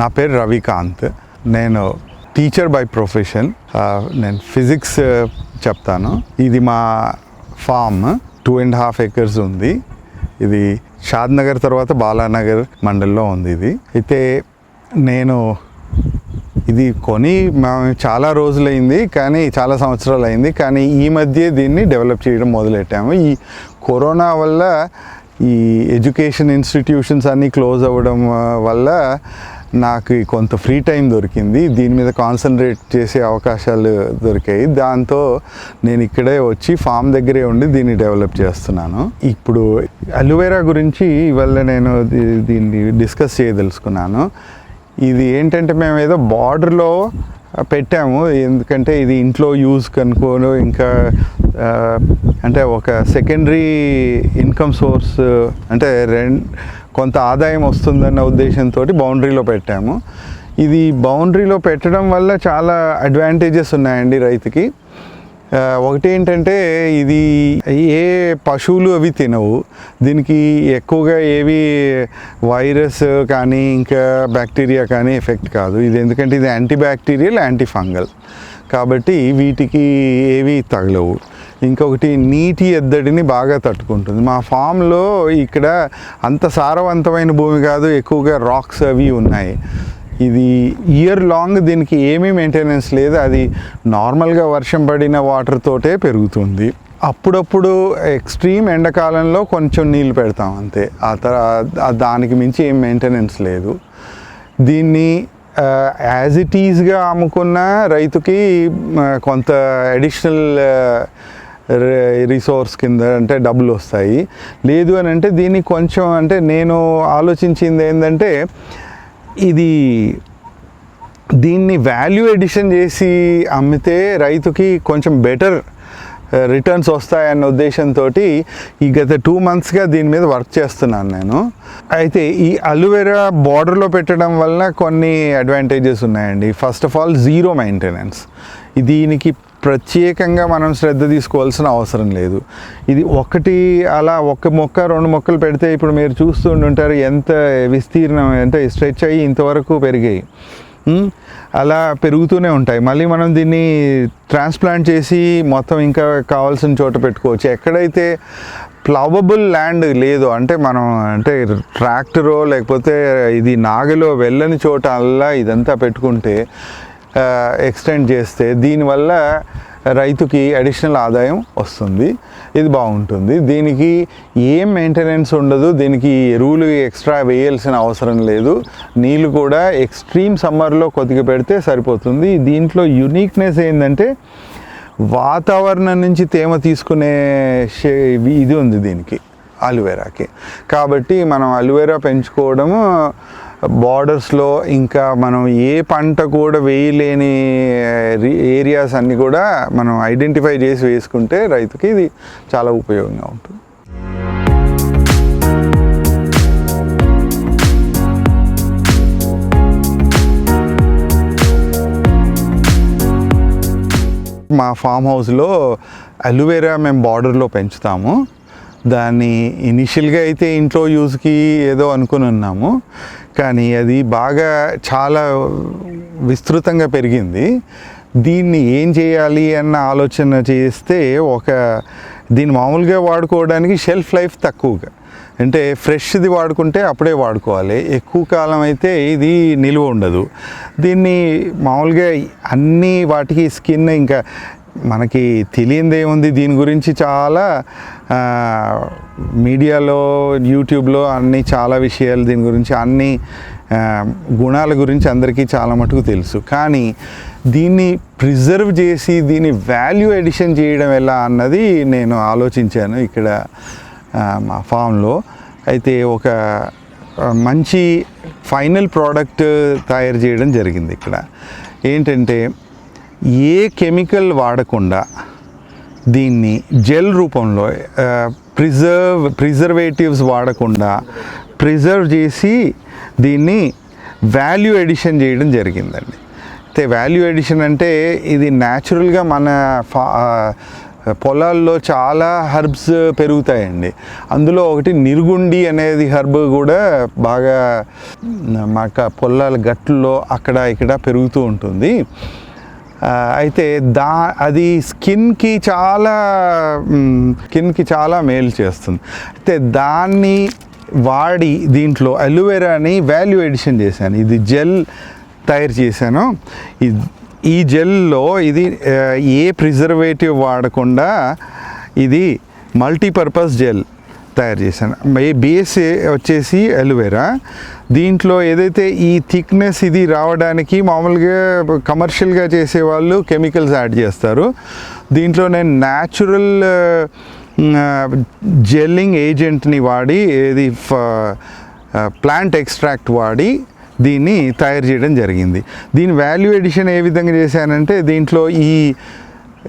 నా పేరు రవికాంత్. నేను టీచర్ బై ప్రొఫెషన్ నేను ఫిజిక్స్ చెప్తాను. ఇది మా farm two and half acres ఉంది. ఇది షాద్నగర్ తర్వాత బాలానగర్ మండల్లో ఉంది ఇది. అయితే నేను ఇది కొని మేము చాలా రోజులైంది కానీ చాలా సంవత్సరాలు అయింది కానీ ఈ మధ్య దీన్ని డెవలప్ చేయడం మొదలెట్టాము. ఈ కరోనా వల్ల ఈ ఎడ్యుకేషన్ ఇన్స్టిట్యూషన్స్ అన్నీ క్లోజ్ అవ్వడం వల్ల నాకు కొంత ఫ్రీ టైం దొరికింది. దీని మీద కాన్సన్ట్రేట్ చేసే అవకాశాలు దొరికాయి. దాంతో నేను ఇక్కడే వచ్చి ఫామ్ దగ్గరే ఉండి దీన్ని డెవలప్ చేస్తున్నాను. ఇప్పుడు అలోవెరా గురించి ఇవాళ నేను దీన్ని డిస్కస్ చేయదలుచుకున్నాను. ఇది ఏంటంటే మేము ఏదో బార్డర్లో పెట్టాము. ఎందుకంటే ఇది ఇంట్లో యూజ్ కనుకోను ఇంకా అంటే ఒక సెకండరీ ఇన్కమ్ సోర్స్ అంటే రెండు కొంత ఆదాయం వస్తుందన్న ఉద్దేశంతో బౌండరీలో పెట్టాము. ఇది బౌండరీలో పెట్టడం వల్ల చాలా అడ్వాంటేజెస్ ఉన్నాయండి రైతుకి. ఒకటి ఏంటంటే ఇది ఏ పశువులు అవి తినవు. దీనికి ఎక్కువగా ఏవి వైరస్ కానీ ఇంకా బ్యాక్టీరియా కానీ ఎఫెక్ట్ కాదు. ఇది ఎందుకంటే ఇది యాంటీ బ్యాక్టీరియల్ యాంటీ ఫంగల్ కాబట్టి వీటికి ఏవి తగలవు. ఇంకొకటి నీటి ఎద్దడిని బాగా తట్టుకుంటుంది. మా ఫామ్లో ఇక్కడ అంత సారవంతమైన భూమి కాదు ఎక్కువగా రాక్స్ అవి ఉన్నాయి. ఇది ఇయర్ లాంగ్ దీనికి ఏమీ మెయింటెనెన్స్ లేదు. అది నార్మల్గా వర్షం పడిన వాటర్ తోటే పెరుగుతుంది. అప్పుడప్పుడు ఎక్స్ట్రీమ్ ఎండాకాలంలో కొంచెం నీళ్ళు పెడతాం అంతే. ఆ తర్వాత దానికి మించి ఏం మెయింటెనెన్స్ లేదు. దీన్ని యాజ్ ఇట్ ఈజ్గా అమ్ముకున్న రైతుకి కొంత అడిషనల్ రిసోర్స్ కింద అంటే డబ్బులు వస్తాయి. లేదు అని అంటే దీన్ని కొంచెం అంటే నేను ఆలోచించింది ఏంటంటే ఇది దీన్ని వాల్యూ ఎడిషన్ చేసి అమ్మితే రైతుకి కొంచెం బెటర్ రిటర్న్స్ uh, వస్తాయన్న ఉద్దేశంతో ఈ గత టూ మంత్స్గా దీని మీద వర్క్ చేస్తున్నాను నేను. అయితే ఈ అలోవెరా బార్డర్లో పెట్టడం వల్ల కొన్ని అడ్వాంటేజెస్ ఉన్నాయండి. First of all zero maintenance దీనికి ప్రత్యేకంగా మనం శ్రద్ధ తీసుకోవాల్సిన అవసరం లేదు. ఇది ఒకటి అలా ఒక మొక్క రెండు మొక్కలు పెడితే ఇప్పుడు మీరు చూస్తూ ఉంటారు ఎంత విస్తీర్ణం అంటే స్ట్రెచ్ అయ్యి ఇంతవరకు పెరిగాయి. అలా పెరుగుతూనే ఉంటాయి. మళ్ళీ మనం దీన్ని ట్రాన్స్ప్లాంట్ చేసి మొత్తం ఇంకా కావాల్సిన చోట పెట్టుకోవచ్చు. ఎక్కడైతే ప్లవబుల్ ల్యాండ్ లేదు అంటే మనం అంటే ట్రాక్టరో లేకపోతే ఇది నాగలో వెళ్ళని చోట అల్లా ఇదంతా పెట్టుకుంటే ఎక్స్టెండ్ చేస్తే దీనివల్ల రైతుకి అడిషనల్ ఆదాయం వస్తుంది. ఇది బాగుంటుంది. దీనికి ఏం మెయింటెనెన్స్ ఉండదు. దీనికి ఎరువులు ఎక్స్ట్రా వేయాల్సిన అవసరం లేదు. నీళ్ళు కూడా ఎక్స్ట్రీమ్ సమ్మర్లో కొద్దిగా పెడితే సరిపోతుంది. దీంట్లో యూనిక్నెస్ ఏంటంటే వాతావరణం నుంచి తేమ తీసుకునే ఇది ఉంది దీనికి అలువేరాకి కాబట్టి మనం అలువేరా పెంచుకోవడము బార్డర్స్లో ఇంకా మనం ఏ పంట కూడా వేయలేని eh, ఏరియాస్ అన్నీ కూడా మనం ఐడెంటిఫై చేసి వేసుకుంటే రైతుకి ఇది చాలా ఉపయోగంగా ఉంటుంది. మా ఫామ్ హౌస్లో అలోవెరా మేము బార్డర్లో పెంచుతాము. దాన్ని ఇనిషియల్గా అయితే ఇంట్లో యూజ్కి ఏదో అనుకుని ఉన్నాము. కానీ అది బాగా చాలా విస్తృతంగా పెరిగింది. దీన్ని ఏం చేయాలి అన్న ఆలోచన చేస్తే ఒక దీన్ని మామూలుగా వాడుకోవడానికి షెల్ఫ్ లైఫ్ తక్కువగా. అంటే ఫ్రెష్ది వాడుకుంటే అప్పుడే వాడుకోవాలి. ఎక్కువ కాలం అయితే ఇది నిలువ ఉండదు. దీన్ని మామూలుగా అన్ని వాటికి స్కిన్ ఇంకా మనకి తెలియంది ఏముంది దీని గురించి చాలా మీడియాలో యూట్యూబ్లో అన్ని చాలా విషయాలు దీని గురించి అన్ని గుణాల గురించి అందరికీ చాలా మటుకు తెలుసు. కానీ దీన్ని ప్రిజర్వ్ చేసి దీన్ని వాల్యూ ఎడిషన్ చేయడం ఎలా అన్నది నేను ఆలోచించాను ఇక్కడ మా ఫామ్లో. అయితే ఒక మంచి ఫైనల్ ప్రోడక్ట్ తయారు చేయడం జరిగింది ఇక్కడ. ఏంటంటే ఏ కెమికల్ వాడకుండా దీన్ని జెల్ రూపంలో ప్రిజర్వ్ ప్రిజర్వేటివ్స్ వాడకుండా ప్రిజర్వ్ చేసి దీన్ని వాల్యూ ఎడిషన్ చేయడం జరిగిందండి. అయితే వాల్యూ ఎడిషన్ అంటే ఇది న్యాచురల్గా మన ఫా పొలాల్లో చాలా హర్బ్స్ పెరుగుతాయండి. అందులో ఒకటి నిరుగుండి అనేది హర్బ్ కూడా బాగా మాకు పొలాల గట్టుల్లో అక్కడ ఇక్కడ పెరుగుతూ ఉంటుంది. అయితే దా అది స్కిన్కి చాలా స్కిన్కి చాలా మేలు చేస్తుంది. అయితే దాన్ని వాడి దీంట్లో అలోవెరాని వాల్యూ ఎడిషన్ చేశాను. ఇది జెల్ తయారు చేశాను. ఇది ఈ జెల్లో ఇది ఏ ప్రిజర్వేటివ్ వాడకుండా ఇది మల్టీపర్పస్ జెల్. తయారు చేశాను. మే- బేస్ వచ్చేసి అలోవెరా. దీంట్లో ఏదైతే ఈ థిక్నెస్ ఇది రావడానికి మామూలుగా కమర్షియల్గా చేసేవాళ్ళు కెమికల్స్ యాడ్ చేస్తారు. దీంట్లో నేను న్యాచురల్ జెల్లింగ్ ఏజెంట్ని వాడి ఏది ప్లాంట్ ఎక్స్ట్రాక్ట్ వాడి దీన్ని తయారు చేయడం జరిగింది. దీని వాల్యూ ఎడిషన్ ఏ విధంగా చేశానంటే దీంట్లో ఈ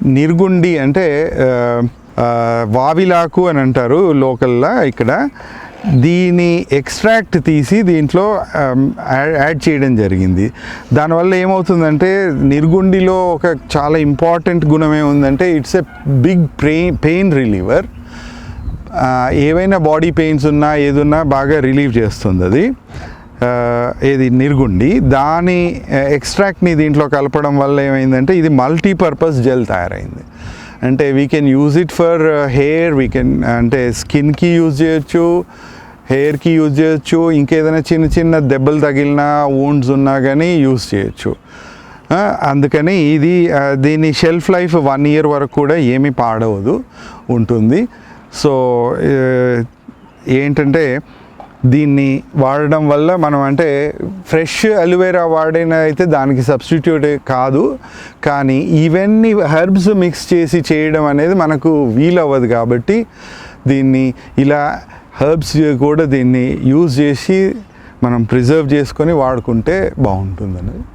నిర్గుండి అంటే వావిలాకు అని అంటారు లోకల్లా ఇక్కడ. దీని ఎక్స్ట్రాక్ట్ తీసి దీంట్లో యాడ్ యాడ్ చేయడం జరిగింది. దానివల్ల ఏమవుతుందంటే నిర్గుండిలో ఒక చాలా ఇంపార్టెంట్ గుణం ఏముందంటే it's a big pain pain reliever ఏవైనా బాడీ పెయిన్స్ ఉన్నా ఏదున్నా బాగా రిలీవ్ చేస్తుంది అది. ఏది? నిర్గుండి. దాని ఎక్స్ట్రాక్ట్ని దీంట్లో కలపడం వల్ల ఏమైందంటే ఇది మల్టీపర్పస్ జెల్ తయారైంది. అంటే we can use it for hair we can అంటే స్కిన్కి యూజ్ చేయొచ్చు హెయిర్కి యూజ్ చేయొచ్చు ఇంకేదైనా చిన్న చిన్న దెబ్బలు తగిలినా వూండ్స్ ఉన్నా కానీ యూజ్ చేయొచ్చు. అందుకని ఇది దీని షెల్ఫ్ లైఫ్ వన్ ఇయర్ వరకు కూడా ఏమీ పాడవదు ఉంటుంది. సో ఏంటంటే దీన్ని వాడడం వల్ల మనం అంటే ఫ్రెష్ అలోవేరా వాడిన అయితే దానికి సబ్స్టిట్యూట్ కాదు. కానీ ఇవన్నీ హెర్బ్స్ మిక్స్ చేసి చేయడం అనేది మనకు వీలవ్వదు కాబట్టి దీన్ని ఇలా హెర్బ్స్ కూడా దీన్ని యూజ్ చేసి మనం ప్రిజర్వ్ చేసుకొని వాడుకుంటే బాగుంటుందని